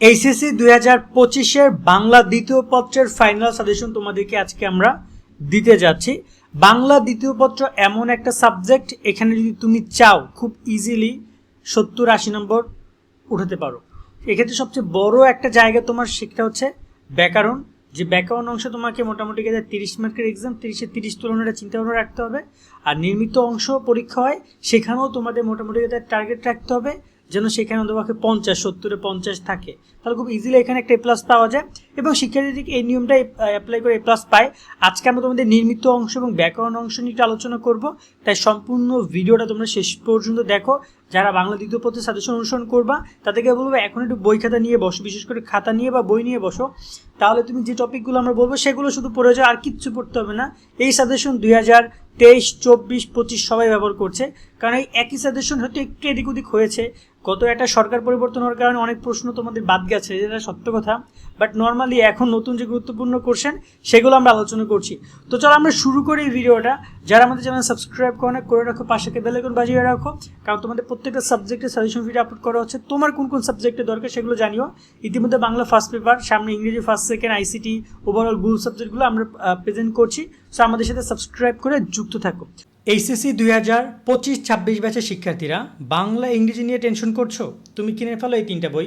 HSC দুই হাজার পঁচিশের বাংলা দ্বিতীয় পত্রের ফাইনাল সাজেশন তোমাদেরকে আজকে আমরা দিতে যাচ্ছি। বাংলা দ্বিতীয় পত্র এমন একটা সাবজেক্ট এখানে যদি তুমি চাও খুব ইজিলি সত্তর আশি নম্বর উঠাতে পারো। এক্ষেত্রে সবচেয়ে বড় একটা জায়গা তোমার শিখতে হচ্ছে ব্যাকরণ। যে ব্যাকরণ অংশ তোমাকে মোটামুটি গেলে তিরিশ মার্কের এক্সাম তিরিশে তিরিশ তুলনাটা চিন্তা ভাবনা রাখতে হবে। আর নির্মিত অংশ পরীক্ষা হয়, সেখানেও তোমাদের মোটামুটি গেলে টার্গেট রাখতে হবে। যেন সেখানে তোমাকে পঞ্চাশ, সত্তরে পঞ্চাশ থাকে। তাহলে খুব ইজিলি এখানে একটা প্লাস পাওয়া যায়। এবং শিক্ষার্থী এই নিয়মটা অ্যাপ্লাই করে এ প্লাস পায়। আজকে আমরা তোমাদের নির্মিত অংশ এবং ব্যাকরণ অংশ নিয়ে একটু আলোচনা করব। তাই সম্পূর্ণ ভিডিওটা তোমরা শেষ পর্যন্ত দেখো। যারা বাংলা দ্বিতীয় পথে সাজেশন অনুসরণ করবা, তাদেরকে বলব এখন একটু বই খাতা নিয়ে বসো, বিশেষ করে খাতা নিয়ে বা বই নিয়ে বসো। তাহলে তুমি যে টপিকগুলো আমরা বলব, সেগুলো শুধু পড়ে যাও, আর কিচ্ছু পড়তে হবে না। এই সাজেশন দুই হাজার তেইশ, চব্বিশ, পঁচিশ সবাই ব্যবহার করছে। কারণ এই একই সাজেশন হয়তো একটু এদিক ওদিক হয়েছে। গত একটা সরকার পরিবর্তন হওয়ার কারণে অনেক প্রশ্ন তোমাদের বাদ গেছে যেটা সত্য কথা। বাট নর্মালি এখন নতুন যে গুরুত্বপূর্ণ কোশ্চেন সেগুলো আমরা আলোচনা করছি। তো চলো আমরা শুরু করি এই ভিডিওটা যারা আমাদের চ্যানেল সাবস্ক্রাইব করে না, করে রাখো, পাশে বেলাইকন বাজিয়ে রাখো। কারণ তোমাদের প্রত্যেকটা সাবজেক্টের সাজেশন ভিডিও আপলোড করা হচ্ছে। তোমার কোন কোন সাবজেক্টে দরকার সেগুলো জানিও। ইতিমধ্যে বাংলা ফার্স্ট পেপার সামনে ইংরেজি ফার্স্ট সেকেন্ড আইসিটি ওভারঅল গুল সাবজেক্টগুলো আমরা প্রেজেন্ট করছি। সো আমাদের সাথে সাবস্ক্রাইব করে যুক্ত থাকো। এইচএসসি দুই হাজার পঁচিশ ছাব্বিশ ব্যাচের শিক্ষার্থীরা বাংলা ইংরেজি নিয়ে টেনশন করছ? তুমি কিনে ফেলো এই তিনটা বই।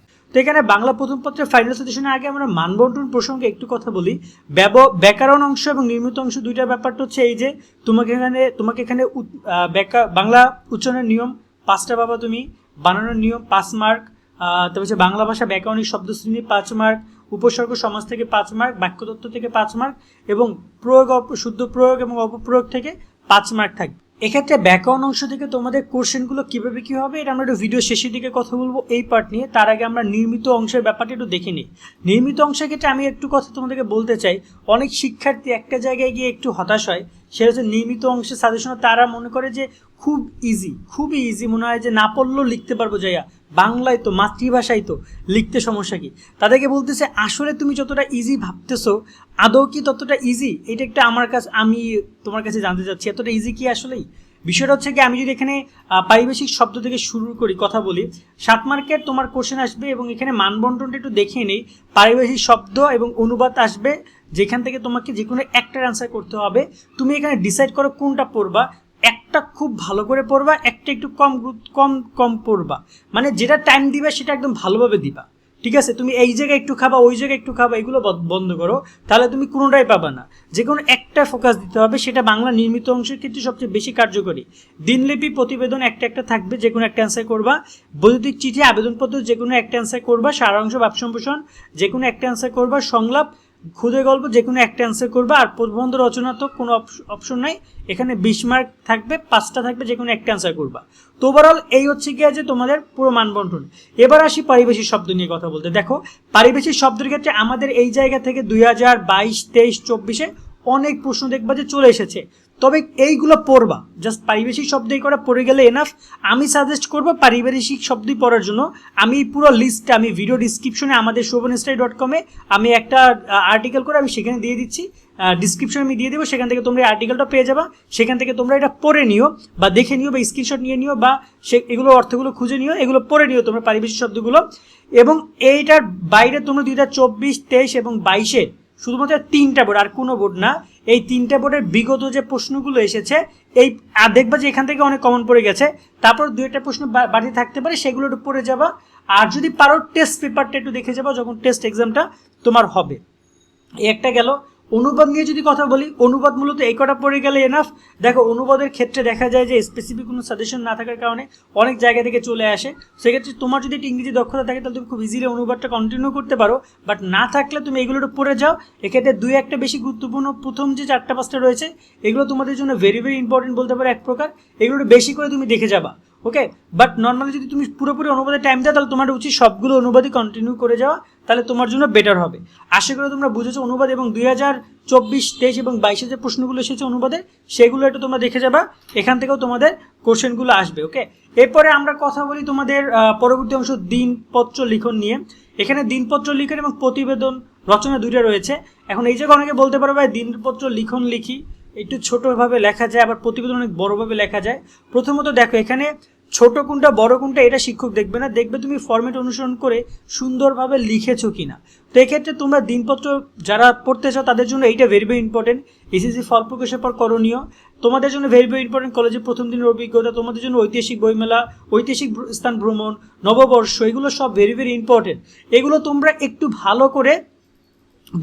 তো এখানে বাংলা প্রথম পত্রের ফাইনাল সাজেশনের আগে আমরা মানবন্টন প্রসঙ্গে একটু কথা বলি। ব্যাকরণ অংশ এবং নির্মিত অংশ দুইটার ব্যাপারটা হচ্ছে এই যে, তোমাকে এখানে তোমাকে এখানে বাংলা উচ্চারণের নিয়ম পাঁচটা পাবা তুমি। বানানোর নিয়ম পাঁচ মার্ক তারপর হচ্ছে বাংলা ভাষা ব্যাকরণিক শব্দশ্রেণী পাঁচ মার্ক উপসর্গ সমাজ থেকে পাঁচ মার্ক বাক্যতত্ত্ব থেকে পাঁচ মার্ক এবং প্রয়োগ শুদ্ধ প্রয়োগ এবং অপপ্রয়োগ থেকে পাঁচ মার্ক থাকবে। এক্ষেত্রে ব্যাকরণ অংশ থেকে তোমাদের কোশ্চেনগুলো কীভাবে কী হবে, এটা আমরা একটু ভিডিও শেষের দিকে কথা বলব এই পার্ট নিয়ে। তার আগে আমরা নির্মিত অংশের ব্যাপারটা একটু দেখে নিই। নির্মিত অংশের ক্ষেত্রে আমি একটু কথা তোমাদেরকে বলতে চাই। অনেক শিক্ষার্থী একটা জায়গায় গিয়ে একটু হতাশ হয়। সেটা হচ্ছে নিয়মিত অংশের সাজেশন তারা মনে করে যে খুব ইজি খুবই ইজি মনে হয় যে না পড়লেও লিখতে পারব যাইয়া বাংলায় তো, মাতৃভাষায় তো লিখতে সমস্যা কি? তাদেরকে বলতেছে, আসলে তুমি যতটা ইজি ভাবতেছো, আদৌ কি ততটা ইজি এটা একটা আমার কাছে, আমি তোমার কাছে জানতে চাচ্ছি, এতটা ইজি কি আসলেই? বিষয়টা হচ্ছে কি, আমি যদি এখানে পারিবেশিক শব্দ থেকে শুরু করি, কথা বলি, সাত মার্কের তোমার কোশ্চেন আসবে এবং এখানে মানবন্টনটা একটু দেখে নেই পারিবেশিক শব্দ এবং অনুবাদ আসবে যেখান থেকে তোমাকে যে কোনো একটার অ্যান্সার করতে হবে। তুমি এখানে ডিসাইড করো কোনটা পড়বা। একটা খুব ভালো করে পড়বা, একটা একটু কম কম কম পড়বা। মানে যেটা টাইম দিবে সেটা একদম ভালোভাবে দিবা। ঠিক আছে? তুমি এই জায়গায় একটু খাবা, ওই জায়গায় একটু খাবা, এগুলো বন্ধ করো। তাহলে তুমি কোনোটাই পাবা না। যে কোনো একটা ফোকাস দিতে হবে, সেটা বাংলা নির্মিত অংশের ক্ষেত্রে সবচেয়ে বেশি কার্যকরী। দিনলিপি প্রতিবেদন একটা একটা থাকবে, যে কোনো একটা অ্যান্সার করবা। বৈদ্যুতিক চিঠি, আবেদনপত্র, যে কোনো একটা অ্যান্সার করবা। সারাংশ ভাব সম্প্রসারণ, যে কোনো একটা অ্যান্সার করবা। সংলাপ ক্ষুদে গল্প যে কোনো একটা অ্যান্সার করবে, আর প্রবন্ধ রচনা তো কোনো অপশন নাই। এখানে বিশ মার্ক থাকবে, পাঁচটা থাকবে যে কোনো একটা অ্যান্সার করবা। তো ওভারঅল এই হচ্ছে গিয়ে যে তোমাদের পুরো মানবন্টন। এবার আসি পারিবেশিক শব্দ নিয়ে কথা বলতে। দেখো পারিবেশিক শব্দের ক্ষেত্রে আমাদের এই জায়গা থেকে দুই হাজার বাইশ, তেইশ, চব্বিশে অনেক প্রশ্ন দেখবা যে চলে এসেছে। তবে এইগুলো পড়বা। জাস্ট পারিবেশিক শব্দই করা, পড়ে গেলে এনাফ আমি সাজেস্ট করব পারিপার্শ্বিক শব্দই পড়ার জন্য। আমি পুরো লিস্টটা আমি ভিডিও ডিসক্রিপশনে আমাদের শোভন ডট কমে আমি একটা আর্টিকেল করে আমি সেখানে দিয়ে দিচ্ছি। ডিসক্রিপশনে আমি দিয়ে দেবো, সেখান থেকে তোমরা এই আর্টিকেলটা পেয়ে যাবা। সেখান থেকে তোমরা এটা পড়ে নিও বা দেখে নিও বা স্ক্রিনশট নিয়ে নিও বা সে, এগুলো অর্থগুলো খুঁজে নিও, এগুলো পড়ে নিও তোমরা পারিবেশিক শব্দগুলো। এবং এইটার বাইরে তোমরা দুই হাজার চব্বিশ, তেইশ এবং বাইশে শুধুমাত্র তিনটা বোর্ড, আর কোনো বোর্ড না এই তিনটে বোর্ডের বিগত যে প্রশ্নগুলো এসেছে, এই আর দেখবা যে এখান থেকে অনেক কমন পড়ে গেছে। তারপর দু একটা প্রশ্ন বাড়তি থাকতে পারে সেগুলো একটু পড়ে যাবা। আর যদি পারো টেস্ট পেপারটা একটু দেখে যাবা যখন টেস্ট এক্সামটা তোমার হবে। একটা গেল। অনুবাদ নিয়ে যদি কথা বলি, অনুবাদ মূলত এই কটা পড়ে গেলে এনাফ দেখো, অনুবাদের ক্ষেত্রে দেখা যায় যে স্পেসিফিক কোনো সাজেশন না থাকার কারণে অনেক জায়গা থেকে চলে আসে। সেক্ষেত্রে তোমার যদি একটু ইংরেজি দক্ষতা থাকে, তাহলে তুমি খুব ইজিলি অনুবাদটা কন্টিনিউ করতে পারো। বাট না থাকলে তুমি এগুলো পড়ে যাও। এক্ষেত্রে দুই একটা বেশি গুরুত্বপূর্ণ প্রথম যে চারটা পাঁচটা রয়েছে, এগুলো তোমাদের জন্য ভেরি ভেরি ইম্পর্টেন্ট বলতে পারো এক প্রকার। এগুলো বেশি করে তুমি দেখে যাবা। ওকে বাট নর্মালি যদি তুমি পুরোপুরি অনুবাদে টাইম দাও, তাহলে তোমার উচিত সবগুলো অনুবাদই কন্টিনিউ করে যাওয়া, তাহলে তোমার জন্য বেটার হবে। আশা করি তোমরা বুঝেছ অনুবাদ এবং দুই হাজার চব্বিশ, তেইশ এবং বাইশে যে প্রশ্নগুলো এসেছে অনুবাদে, সেগুলো একটু তোমরা দেখে যাবা। এখান থেকেও তোমাদের কোশ্চেনগুলো আসবে ওকে এরপরে আমরা কথা বলি তোমাদের পরবর্তী অংশ দিনপত্র লিখন নিয়ে। এখানে দিনপত্র লিখন এবং প্রতিবেদন রচনা দুইটা রয়েছে। এখন এই জায়গায় অনেকে বলতে পারো, ভাই, দিনপত্র লিখন লিখি। একটু ছোটোভাবে লেখা যায়, আবার প্রতিবেদন অনেক বড়োভাবে লেখা যায়। প্রথমত দেখো, এখানে ছোট কোনটা, বড় কোনটা, এটা শিক্ষক দেখবে না। দেখবে তুমি ফরম্যাট অনুসরণ করে সুন্দরভাবে লিখেছো কি না তো এক্ষেত্রে তোমরা দিনপত্র যারা পড়তে চাও, তাদের জন্য এইটা ভেরি ভেরি ইম্পর্টেন্ট এসএসসি ফল প্রকাশের পর করণীয়। তোমাদের জন্য ভেরি ভেরি ইম্পর্টেন্ট কলেজের প্রথম দিনের অভিজ্ঞতা, তোমাদের জন্য ঐতিহাসিক বইমেলা, ঐতিহাসিক স্থান ভ্রমণ, নববর্ষ, এগুলো সব ভেরি ভেরি ইম্পর্টেন্ট এগুলো তোমরা একটু ভালো করে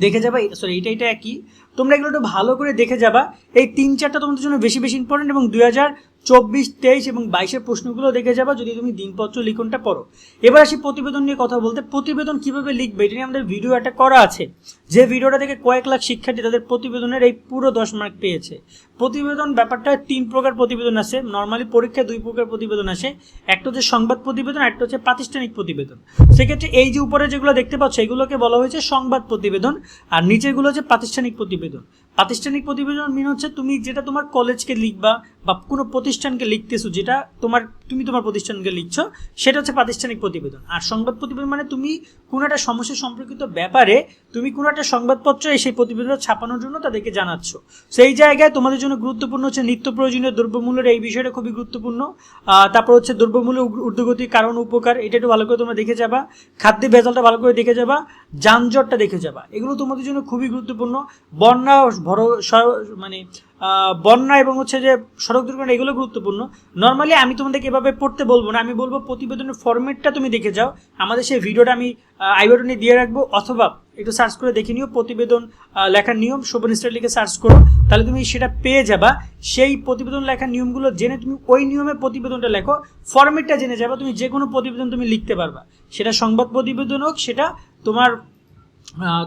দেখে যাবা। সরি এইটা এটা একই। তোমরা এগুলো একটু ভালো করে দেখে যাবা। এই তিন চারটা তোমাদের জন্য বেশি বেশি ইম্পর্টেন্ট এবং দুই হাজার চব্বিশ, তেইশ এবং বাইশের প্রশ্নগুলো দেখে যাবা যদি তুমি দিনপত্র লিখনটা পড়ো। এবার আসি প্রতিবেদন নিয়ে কথা বলতে। প্রতিবেদন কীভাবে লিখবে? এটা নিয়ে আমাদের ভিডিও একটা করা আছে। যে ভিডিওটা থেকে কয়েক লাখ শিক্ষার্থী তাদের প্রতিবেদনের এই পুরো দশ মার্ক পেয়েছে। প্রতিবেদন ব্যাপারটা তিন প্রকার প্রতিবেদন আছে। নর্মালি পরীক্ষায় দুই প্রকার প্রতিবেদন আসে। একটা হচ্ছে সংবাদ প্রতিবেদন একটা হচ্ছে প্রাতিষ্ঠানিক প্রতিবেদন। সেক্ষেত্রে এই যে উপরে যেগুলো দেখতে পাচ্ছ, এগুলোকে বলা হয়েছে সংবাদ প্রতিবেদন। আর নিচেগুলো হচ্ছে প্রাতিষ্ঠানিক প্রতিবেদন। প্রাতিষ্ঠানিক প্রতিবেদন মিন হচ্ছে তুমি যেটা তোমার কলেজকে লিখবা বা কোনো প্রতিষ্ঠানকে লিখতেছো যেটা তোমার, তুমি তোমার প্রতিষ্ঠানকে লিখছো, সেটা হচ্ছে প্রাতিষ্ঠানিক প্রতিবেদন। আর সংবাদ প্রতিবেদন মানে তুমি কোনো একটা সমস্যা সম্পর্কিত ব্যাপারে তুমি কোনো একটা সংবাদপত্রে সেই প্রতিবেদন ছাপানোর জন্য তাদেরকে জানাচ্ছ। সেই জায়গায় তোমাদের জন্য গুরুত্বপূর্ণ হচ্ছে নিত্য প্রয়োজনীয় দ্রব্যমূল্যের এই বিষয়টা খুবই গুরুত্বপূর্ণ। তারপর হচ্ছে দ্রব্যমূল্য ঊর্ধ্বগতির কারণ, উপকার, এটা একটু ভালো করে তোমরা দেখে যাবা। খাদ্য ভেজালটা ভালো করে দেখে যাবা। যানজটটা দেখে যাবা। এগুলো তোমাদের জন্য খুবই গুরুত্বপূর্ণ। বন্যা ভর মানে বন্যা এবং হচ্ছে যে সড়ক দুর্ঘটনা, এগুলো গুরুত্বপূর্ণ। নর্মালি আমি তোমাদেরকে এভাবে পড়তে বলব না, আমি বলব প্রতিবেদনের ফরম্যাটটা তুমি দেখে যাও। আমাদের সেই ভিডিওটা আমি আই বাটনে দিয়ে রাখব, অথবা একটু সার্চ করে দেখে নিও, প্রতিবেদন লেখার নিয়ম, শোভন স্টার লিখে সার্চ করো, তাহলে তুমি সেটা পেয়ে যাবা। সেই প্রতিবেদন, লেখার নিয়মগুলো জেনে তুমি ওই নিয়মে প্রতিবেদনটা লেখো ফরম্যাটটা জেনে যাবা, তুমি যে কোনো প্রতিবেদন তুমি লিখতে পারবা। সেটা সংবাদ প্রতিবেদন হোক, সেটা তোমার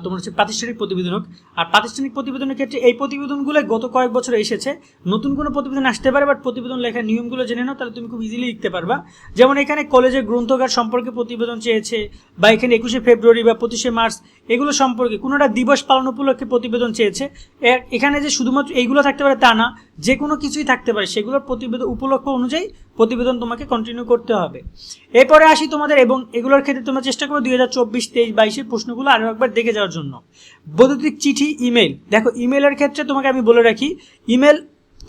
তোমার হচ্ছে প্রাতিষ্ঠানিক প্রতিবেদন হোক। আর প্রাতিষ্ঠানিক প্রতিবেদনের ক্ষেত্রে এই প্রতিবেদনগুলো গত কয়েক বছর এসেছে। নতুন কোনো প্রতিবেদন আসতে পারে বাট প্রতিবেদন লেখার নিয়মগুলো জেনে নাও, তাহলে তুমি খুব ইজিলি লিখতে পারবা। যেমন এখানে কলেজের গ্রন্থগার সম্পর্কে প্রতিবেদন চেয়েছে, বা এখানে একুশে ফেব্রুয়ারি বা পঁচিশে মার্চ, এগুলো সম্পর্কে কোনোটা দিবস পালন উপলক্ষে প্রতিবেদন চেয়েছে। এখানে যে শুধুমাত্র এইগুলো থাকতে পারে তা না যে কোনো কিছুই থাকতে পারে, সেগুলোর প্রতিবেদন উপলক্ষ অনুযায়ী প্রতিবেদন তোমাকে কন্টিনিউ করতে হবে। এরপরে আসি তোমাদের এবং এগুলোর ক্ষেত্রে তোমরা চেষ্টা করো দুই হাজার চব্বিশ, তেইশ, বাইশের প্রশ্নগুলো আরও একবার দেখে যাওয়ার জন্য। বৈদ্যুতিক চিঠি ইমেল দেখো ইমেলের ক্ষেত্রে তোমাকে আমি বলে রাখি ইমেল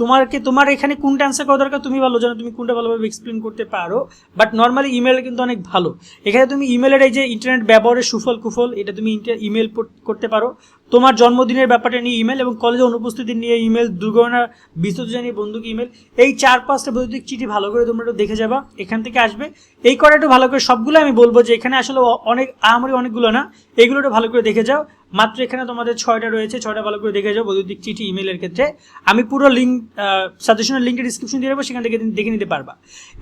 তোমাকে তোমার এখানে কোনটা অ্যান্সার করা দরকার তুমি ভালো জানো, তুমি কোনটা ভালোভাবে এক্সপ্লেন করতে পারো। বাট নর্মালি ইমেল কিন্তু অনেক ভালো। এখানে তুমি ইমেলের এই যে ইন্টারনেট ব্যবহারের সুফল কুফল, এটা তুমি ইমেল করতে পারো। তোমার জন্মদিনের ব্যাপারটা নিয়ে ইমেল এবং কলেজে অনুপস্থিতি নিয়ে ইমেল দুর্ঘটনা বিস্তৃত জানিয়ে বন্ধুকে ইমেল এই চার পাঁচটা বৈদ্যুতিক চিঠি ভালো করে তোমরা একটু দেখে যাবা, এখান থেকে আসবে। এই কটা একটু ভালো করে সবগুলো আমি বলব যে এখানে আসলে অনেক আমারই অনেকগুলো না, এগুলো একটু ভালো করে দেখে যাও। মাত্র এখানে তোমাদের ছয়টা রয়েছে, ছয়টা ভালো করে দেখে যাও, বৈদ্যুতিক চিঠি ইমেলের ক্ষেত্রে। আমি পুরো লিঙ্ক সাজেশনের লিঙ্কের ডিসক্রিপশন দিয়ে দেবো, সেখান থেকে দেখে নিতে পারবা।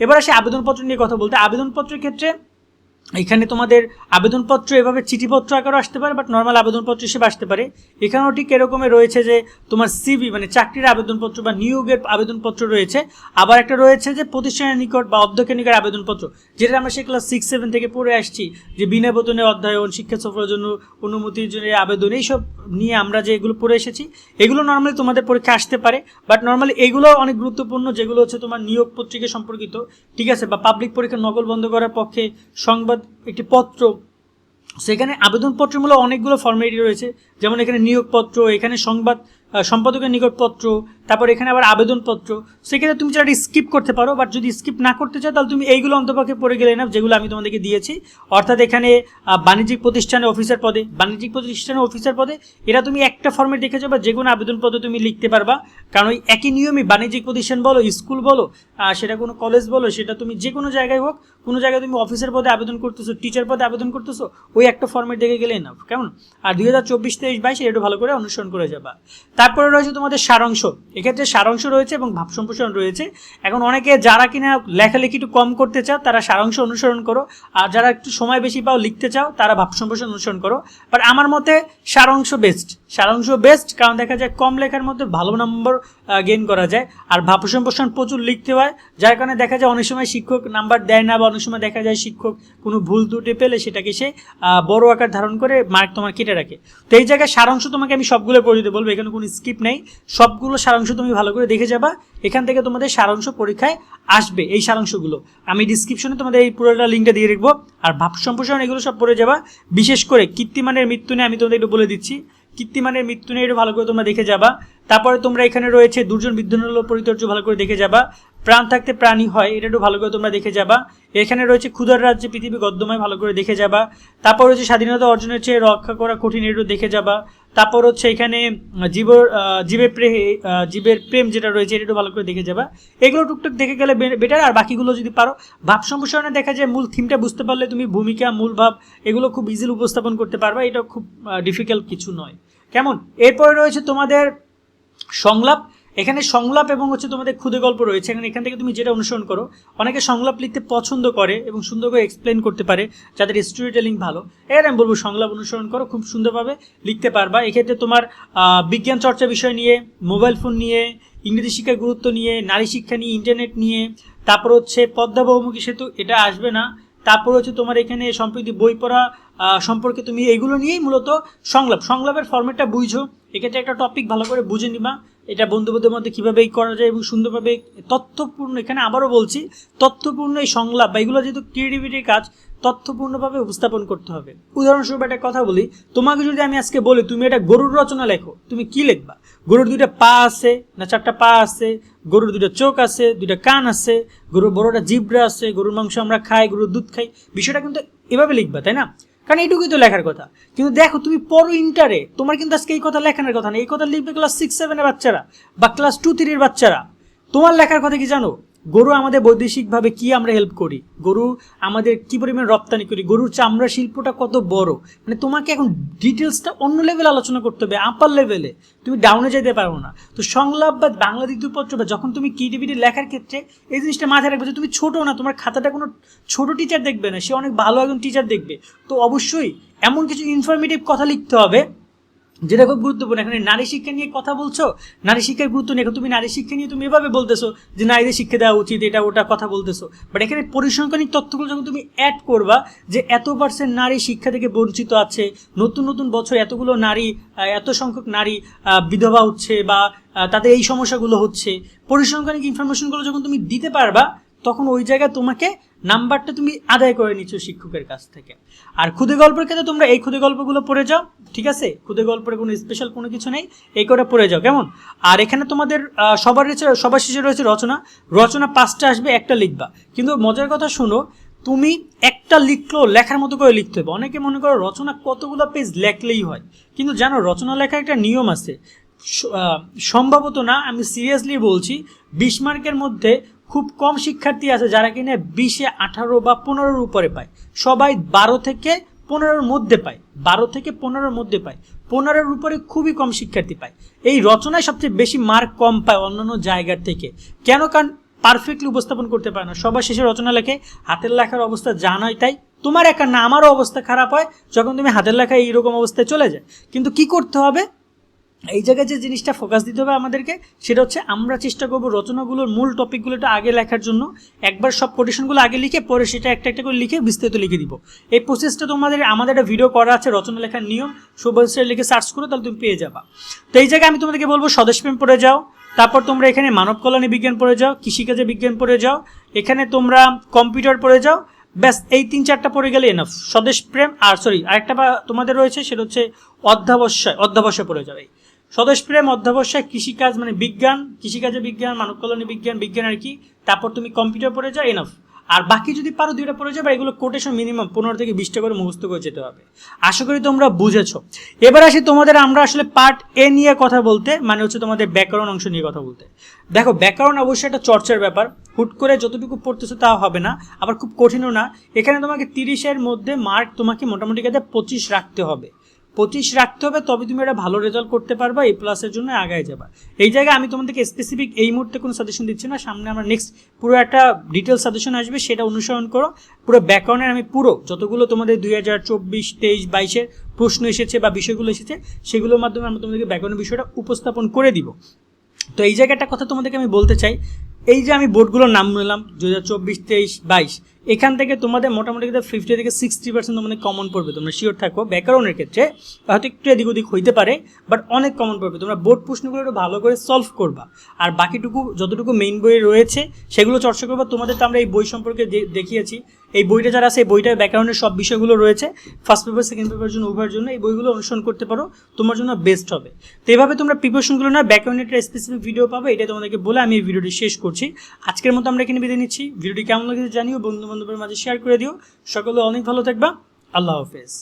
এবার আসে আবেদনপত্র নিয়ে কথা বলতে। আবেদনপত্রের ক্ষেত্রে এখানে তোমাদের আবেদনপত্র, এভাবে চিঠিপত্র আকারও আসতে পারে বাট নর্মাল আবেদনপত্র হিসেবে আসতে পারে। এখানেও ঠিক এরকমের রয়েছে যে, তোমার সিভি মানে চাকরির আবেদনপত্র বা নিয়োগের আবেদনপত্র রয়েছে। আবার একটা রয়েছে যে, প্রতিষ্ঠানের নিকট বা অধ্যক্ষের নিকট আবেদনপত্র, যেটা আমরা সে ক্লাস সিক্স সেভেন থেকে পড়ে আসছি, যে বিনা বেতনে অধ্যয়ন, শিক্ষা সফরের জন্য অনুমতির জন্য আবেদন, এইসব নিয়ে আমরা যে এগুলো পড়ে এসেছি, এগুলো নর্মালি তোমাদের পরীক্ষা আসতে পারে। বাট নর্মালি এগুলো অনেক গুরুত্বপূর্ণ, যেগুলো হচ্ছে তোমার নিয়োগ পত্রিকা সম্পর্কিত, ঠিক আছে, বা পাবলিক পরীক্ষা নকল বন্ধ করার পক্ষে সংবাদ একটি পত্র। সেখানে আবেদনপত্রমূলক অনেকগুলো ফর্ম্যাটি রয়েছে। যেমন এখানে নিয়োগপত্র এখানে সংবাদ সম্পাদকের নিকটপত্র তারপর এখানে আবার আবেদনপত্র। সেখানে তুমি চাইলে স্কিপ করতে পারো বাট যদি স্কিপ না করতে চাও, তাহলে তুমি এইগুলো অন্তপক্ষে পড়ে গেলে না, যেগুলো আমি তোমাদেরকে দিয়েছি। অর্থাৎ এখানে বাণিজ্যিক প্রতিষ্ঠানে অফিসার পদে, বাণিজ্যিক প্রতিষ্ঠানে অফিসার পদে, এটা তুমি একটা ফর্মে দেখে যাবে যে কোনো আবেদনপত্র তুমি লিখতে পারবা। কারণ ওই একই নিয়মই বাণিজ্যিক প্রতিষ্ঠান বলো স্কুল বলো সেটা কোনো কলেজ বলো, সেটা তুমি যে কোনো জায়গায় হোক, কোনো জায়গায় তুমি অফিসের পদে আবেদন করতেছো টিচার পদে আবেদন করতেছো, ওই একটা ফর্মেট দেখে গেলেই না কেমন? আর দুই হাজার চব্বিশ, তেইশ, বাইশ, এটা ভালো করে অনুসরণ করে যাবা। তারপরে রয়েছে তোমাদের সারাংশ এক্ষেত্রে সারাংশ রয়েছে এবং ভাব সম্প্রসারণ রয়েছে। এখন অনেকে যারা কিনা লেখালেখি একটু কম করতে চাও, তারা সারাংশ অনুসরণ করো। আর যারা একটু সময় বেশি পাও লিখতে চাও, তারা ভাব সম্প্রসারণ অনুসরণ করো। বাট আমার মতে সারাংশ বেস্ট সারাংশ বেস্ট কারণ দেখা যায় কম লেখার মধ্যে ভালো নম্বর গেইন করা যায়। আর ভাব সম্প্রসারণ প্রচুর লিখতে হয়, যার কারণে দেখা যায় অনেক সময় শিক্ষক নাম্বার দেয় না বা অনেক সময় দেখা যায় শিক্ষক কোনো ভুল ত্রুটি পেলে সেটাকে সে বড় আকার ধারণ করে মার্ক তোমার কেটে রাখে। তো এই জায়গায় সারাংশ তোমাকে আমি সবগুলো পড়ে দিতে বলব, এখানে কোনো স্কিপ নেই। সবগুলো সারাংশ তুমি ভালো করে দেখে যাবা, এখান থেকে তোমাদের সারাংশ পরীক্ষায় আসবে এই সারাংশগুলো। আমি ডিসক্রিপশনে তোমাদের এই পুরোটা লিঙ্কটা দিয়ে রাখব, আর ভাব সম্প্রসারণ এগুলো সব পড়ে যাবা। বিশেষ করে কীর্তিমানের মৃত্যু নিয়ে আমি তোমাদের একটু বলে দিচ্ছি। কীর্তিমানের মৃত্যু নিয়ে একটু ভালো করে তোমরা দেখে যাবা। তারপরে তোমরা এখানে রয়েছে দুর্জন বিদ্যুন্ন পরিচর্য ভালো করে দেখে যাবা। প্রাণ থাকতে প্রাণী হয়, এটা একটু ভালো করে তোমরা দেখে যাবা। এখানে রয়েছে ক্ষুধার রাজ্যে পৃথিবী গদ্যময় ভালো করে দেখে যাবা। তারপর রয়েছে স্বাধীনতা অর্জনের চেয়ে রক্ষা করা কঠিন একটু দেখে যাবা। তারপর হচ্ছে এখানে জীবর জীবের প্রে জীবের প্রেম যেটা রয়েছে, এটা একটু ভালো করে দেখে যাবা। এগুলো টুকটাক দেখে গেলে বেটার আর বাকিগুলো যদি পারো, ভাব সম্প্রসারণে দেখা যায় মূল থিমটা বুঝতে পারলে তুমি ভূমিকা, মূল ভাব, এগুলো খুব ইজিলি উপস্থাপন করতে পারবা। এটা খুব ডিফিকাল্ট কিছু নয়। কেমন? এরপরে রয়েছে তোমাদের সংলাপ। এখানে সংলাপ এবং হচ্ছে তোমাদের ক্ষুদে গল্প রয়েছে। এখানে এখান থেকে তুমি যেটা অনুসরণ করো, অনেকে সংলাপ লিখতে পছন্দ করে এবং সুন্দর করে এক্সপ্লেন করতে পারে, যাদের স্টোরি টেলিং ভালো। এর আমি বলব সংলাপ অনুসরণ করো, খুব সুন্দরভাবে লিখতে পারবা। এক্ষেত্রে তোমার বিজ্ঞান চর্চা বিষয় নিয়ে মোবাইল ফোন নিয়ে, ইংরেজি শিক্ষার গুরুত্ব নিয়ে, নারী শিক্ষা নিয়ে ইন্টারনেট নিয়ে, তারপর হচ্ছে পদ্মা বহুমুখী সেতু, এটা আসবে না। তারপর হচ্ছে তোমার এখানে সম্প্রতি বই পড়া সম্পর্কে তুমি এগুলো নিয়েই মূলত সংলাপ। সংলাপের ফর্মেটটা বুঝো। এক্ষেত্রে একটা টপিক ভালো করে বুঝে নিবা। এটা বন্ধুবান্ধবের মধ্যে কীভাবে করা যায় এবং সুন্দরভাবে তথ্যপূর্ণ, এখানে আবারও বলছি, তথ্যপূর্ণ এই সংলাপ বা এগুলো যেহেতু ক্রিয়েটিভিটির কাজ, তথ্যপূর্ণভাবে উপস্থাপন করতে হবে। উদাহরণস্বরূপ একটা কথা বলি, তোমাকে যদি আমি আজকে বলি, তুমি এটা গরুর রচনা লেখো, তুমি কি লিখবা? গরুর দুইটা পা আছে না চারটা পা আছে? গরুর দুইটা চোখ আছে, দুইটা কান আছে, গরুর বড়টা জিব্রা আছে, গরুর মাংস আমরা খাই, গরুর দুধ খাই। বিষয়টা কিন্তু এভাবে লিখবা, তাই না? কারণ এইটুকুই তো লেখার কথা। কিন্তু দেখো, তুমি পড়ো ইন্টারে তোমার কিন্তু আজকে এই কথা লেখানোর কথা না। এই কথা লিখবে ক্লাস সিক্স সেভেনের বাচ্চারা বা ক্লাস টু থ্রির বাচ্চারা। তোমার লেখার কথা কি জানো? গরু আমাদের বৈদেশিকভাবে কি আমরা হেল্প করি? গরু আমাদের কি পরিমাণ রপ্তানি করি? গরুর চামড়া শিল্পটা কত বড়? মানে তোমাকে এখন ডিটেলসটা অন্য লেভেলে আলোচনা করতে হবে আপার লেভেলে তুমি ডাউনে যেতে পারো না। তো সংলাপ বা বাংলা দ্বিতীয়পত্র বা যখন তুমি ক্রিয়েটিভিটি লেখার ক্ষেত্রে এই জিনিসটা মাথায় রাখবে যে তুমি ছোট না, তোমার খাতাটা কোনো ছোট টিচার দেখবে না, সে অনেক ভালো একজন টিচার দেখবে। তো অবশ্যই এমন কিছু ইনফরমেটিভ কথা লিখতে হবে যেটা খুব গুরুত্বপূর্ণ, এখানে নারী শিক্ষা নিয়ে কথা বলছো, নারী শিক্ষার গুরুত্ব নিয়ে তুমি নারী শিক্ষা নিয়ে তুমি এভাবে বলতেছো যে নারীদের শিক্ষা দেওয়া উচিত, এটা ওটা কথা বলতেছো। বাট এখানে পরিসংখ্যানিক তথ্যগুলো যখন তুমি অ্যাড করবা, যে এত পার্সেন্ট নারী শিক্ষা থেকে বঞ্চিত আছে, নতুন নতুন বছর এতগুলো নারী এত সংখ্যক নারী বিধবা হচ্ছে বা তাদের এই সমস্যাগুলো হচ্ছে, পরিসংখ্যানিক ইনফরমেশনগুলো যখন তুমি দিতে পারবা, তখন ওই জায়গায় তোমাকে নাম্বারটা তুমি আদায় করে নিচ্ছ শিক্ষকের কাছ থেকে। আর খুদে গল্পের ক্ষেত্রে তোমরা এই খুদে গল্পগুলো পড়ে যাও, ঠিক আছে? খুদে গল্পের কোনো স্পেশাল কোনো কিছু নেই, এই করে পড়ে যাও, কেমন? আর এখানে তোমাদের সবার সবার শেষে রয়েছে রচনা। রচনা পাঁচটা আসবে, একটা লিখবা। কিন্তু মজার কথা শোনো, তুমি একটা লিখলেও লেখার মতো করে লিখতে হবে। অনেকে মনে করো রচনা কতগুলো পেজ লেখলেই হয়। কিন্তু জানো, রচনা লেখার একটা নিয়ম আছে। সম্ভবত না, আমি সিরিয়াসলি বলছি, বিশ মার্কের মধ্যে খুব কম শিক্ষার্থী আছে যারা কিনা বিশে আঠারো বা পনেরোর উপরে পায়। সবাই বারো থেকে পনেরোর মধ্যে পায়। বারো থেকে পনেরোর মধ্যে পায়। পনেরোর উপরে খুবই কম শিক্ষার্থী পায়। এই রচনায় সবচেয়ে বেশি মার্ক কম পায় অন্যান্য জায়গার থেকে। কেন? কারণ পারফেক্টলি উপস্থাপন করতে পারে না। সবার শেষে রচনা লেখে, হাতের লেখার অবস্থা যা নয় তাই তোমার একা না, আমারও অবস্থা খারাপ হয় যখন তুমি হাতের লেখায় এইরকম অবস্থায় চলে যায়। কিন্তু কি করতে হবে? এই জায়গায় যে জিনিসটা ফোকাস দিতে হবে আমাদেরকে, সেটা হচ্ছে আমরা চেষ্টা করব রচনাগুলোর মূল টপিকগুলো টপিকগুলোটা আগে লেখার জন্য। একবার সব কোটেশনগুলো আগে লিখে পরে সেটা একটা একটা করে লিখে বিস্তারিত লিখে দিব। এই প্রসেসটা তোমাদের, আমাদের একটা ভিডিও করা আছে রচনা লেখার নিয়ম সুভাষের লিখে সার্চ করো, তাহলে তুমি পেয়ে যাবা। তো এই জায়গায় আমি তোমাদেরকে বলব স্বদেশপ্রেম পড়ে যাও। তারপর তোমরা এখানে মানব কল্যাণী বিজ্ঞান পড়ে যাও, কৃষিকাজে বিজ্ঞান পড়ে যাও। এখানে তোমরা কম্পিউটার পড়ে যাও। ব্যাস, এই তিন চারটা পড়ে গেলে এনাফ স্বদেশ প্রেম আর সরি আরেকটা বা তোমাদের রয়েছে, সেটা হচ্ছে অধ্যাবশ্যয় অধ্যাবশ্যয় পড়ে যাবে। স্বদেশ প্রেম, অধ্যাবস্যায়, কৃষিকাজ মানে বিজ্ঞান, কৃষিকাজে বিজ্ঞান মানব কল্যাণী বিজ্ঞান বিজ্ঞান আর কি। তারপর তুমি কম্পিউটার পড়ে যাও এনাফ আর বাকি যদি পারো দুইটা পড়ে যাবে, এগুলো কোটেশন মিনিমাম পনেরো থেকে বিশটা করে মুখস্থ করে যেতে হবে। আশা করি তোমরা বুঝেছ। এবার আসি তোমাদের আমরা আসলে পার্ট এ নিয়ে কথা বলতে মানে হচ্ছে তোমাদের ব্যাকরণ অংশ নিয়ে কথা বলতে। দেখো, ব্যাকরণ অবশ্যই একটা চর্চার ব্যাপার। হুট করে যতটুকু পড়তেছো তা হবে না, আবার খুব কঠিনও না। এখানে তোমাকে তিরিশের মধ্যে মার্ক তোমাকে মোটামুটি কাছে পঁচিশ রাখতে হবে। পঁচিশ রাখতে হবে, তবে তুমি একটা ভালো রেজাল্ট করতে পারবা এই প্লাসের জন্য আগায় যাবা। এই জায়গায় আমি তোমাদেরকে স্পেসিফিক এই মুহূর্তে কোনো সাজেশন দিচ্ছি না, সামনে আমরা নেক্সট পুরো একটা ডিটেল সাজেশন আসবে, সেটা অনুসরণ করো। পুরো ব্যাকরণের আমি পুরো যতগুলো তোমাদের দুই হাজার চব্বিশ, তেইশ, বাইশের প্রশ্ন এসেছে বা বিষয়গুলো এসেছে, সেগুলোর মাধ্যমে আমরা তোমাদেরকে ব্যাকরণের বিষয়টা উপস্থাপন করে দিব। তো এই জায়গায় একটা কথা তোমাদেরকে আমি বলতে চাই, এই যে আমি বোর্ডগুলোর নাম নিলাম দু হাজার চব্বিশ, তেইশ, বাইশ এখান থেকে তোমাদের মোটামুটি কিন্তু ফিফটি থেকে সিক্সটি পার্সেন্ট তোমাদের কমন পড়বে। তোমরা শিওর থাকো, ব্যাকরণের ক্ষেত্রে হয়তো একটু এদিক ওদিক হইতে পারে বাট অনেক কমন পড়বে। তোমরা বোর্ড প্রশ্নগুলো একটু ভালো করে সলভ করবা। আর বাকিটুকু, যতটুকু মেইন বইয়ে রয়েছে, সেগুলো চর্চা করবা। তোমাদের তো আমরা এই বই সম্পর্কে দেখিয়েছি। এই বইটা যারা আছে, এই বইটার ব্যাকরণের সব বিষয়গুলো রয়েছে। ফার্স্ট পেপার সেকেন্ড পেপার জন্য, উভয়ের জন্য এই বইগুলো অনুসরণ করতে পারো। তোমার জন্য বেস্ট হবে। তো এভাবে তোমরা প্রিপারেশনগুলো না ব্যাকরণের একটা স্পেসিফিক ভিডিও পাবে। এটা তোমাদেরকে বলে আমি এই ভিডিওটি শেষ করছি। আজকের মতো আমরা এখানে বিদায় নিচ্ছি। ভিডিওটি কেমন লাগছে জানিও বন্ধু বান্ধবের মাঝে শেয়ার করে দিও। সকলে অনেক ভালো থাকবা। আল্লাহ হাফেজ।